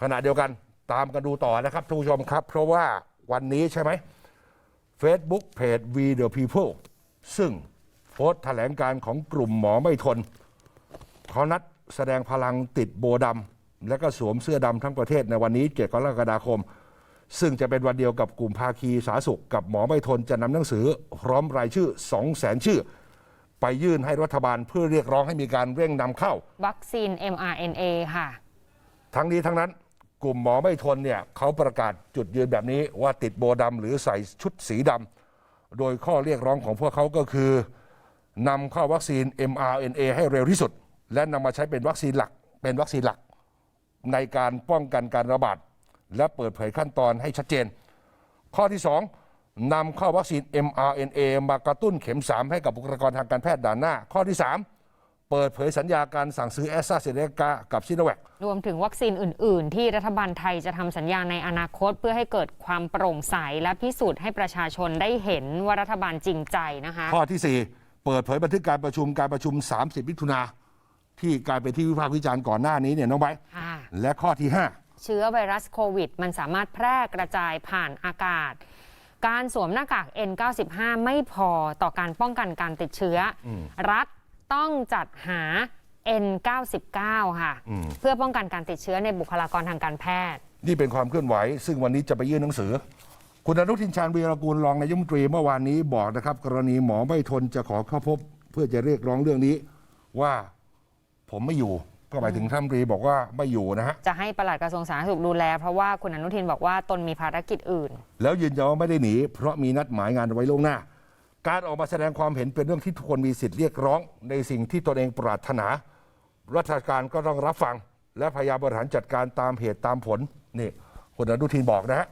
ขณะเดียวกันตามกันดูต่อนะครับทุกผู้ชมครับ เพราะว่าวันนี้ใช่ไหม Facebook เพจ We the People ซึ่งโพสต์แถลงการของกลุ่มหมอไม่ทน เขานัดแสดงพลังติดโบดำและก็สวมเสื้อดำทั้งประเทศในวันนี้7กรกฎาคม ซึ่งจะเป็นวันเดียวกับกลุ่มภาคีสาธารณสุข กับหมอไม่ทนจะนำหนังสือพร้อมรายชื่อ 2 0 0แสนชื่อ ไปยื่นให้รัฐบาลเพื่อเรียกร้องให้มีการเร่งนำเข้า วัคซีน mRNA ค่ะ ทั้งนี้ทั้งนั้น กลุ่มหมอไม่ทนเนี่ยเขาประกาศจุดยืนแบบนี้ว่าติดโบดำหรือใส่ชุดสีดำโดยข้อเรียกร้องของพวกเขาก็คือนำเข้าวัคซีน mRNA ให้เร็วที่สุด และนำมาใช้เป็นวัคซีนหลัก เป็นวัคซีนหลัก ในการป้องกันการระบาด และเปิดเผยขั้นตอนให้ชัดเจน ข้อที่ 2นำเข้าวัคซีน mRNA มากระตุ้นเข็ม 3 ให้กับบุคลากรทางการแพทย์ด่านหน้า ข้อที่ 3 เปิดเผยสัญญาการสั่งซื้อแอสตราเซเนกากับซิโนแวครวมถึงวัคซีนอื่น ๆ ที่รัฐบาลไทยจะทำสัญญาในอนาคตเพื่อให้เกิดความโปร่งใส และพิสูจน์ให้ประชาชนได้เห็นว่ารัฐบาลจริงใจนะคะ ข้อที่ 4 เปิดเผยบันทึกการประชุมการประชุม 30 มิถุนาที่กลายเป็นที่วิพากษ์วิจารณ์ก่อนหน้านี้เนี่ยน้องไบร์ทค่ะ และข้อที่เชื้อไวรัสโควิด มันสามารถแพร่กระจายผ่านอากาศ การสวมหน้ากาก N95 ไม่พอต่อการป้องกันการติดเชื้ออรัฐ ต้องจัดหา N99 ค่ะ เพื่อป้องกันการติดเชื้อในบุคลากรทางการแพทย์5นี่เป็นความเคลื่อนไหว ซึ่งวันนี้จะไปยื่นหนังสือ คุณอนุทินชาญวีรกูลรองนายกรัฐมนตรีเมื่อวานนี้บอกนะครับ กรณีหมอไม่ทนจะขอเข้าพบ เพื่อจะเรียกร้องเรื่องนี้ ว่าผมไม่อยู่ก็หมายถึงท่านรัฐมนตรีบอกว่าไม่อยู่นะฮะ จะให้ปลัดกระทรวงสาธารณสุขดูแล เพราะว่าคุณอนุทินบอกว่าตนมีภารกิจอื่น แล้วยืนยันว่าไม่ได้หนี เพราะมีนัดหมายงานเอาไว้ล่วงหน้า การออกมาแสดงความเห็นเป็นเรื่องที่ทุกคนมีสิทธิ์เรียกร้อง ในสิ่งที่ตนเองปรารถนา รัฐการก็ต้องรับฟัง และพยายามบริหารจัดการตามเหตุตามผลนี่คุณอนุทินบอกนะฮะ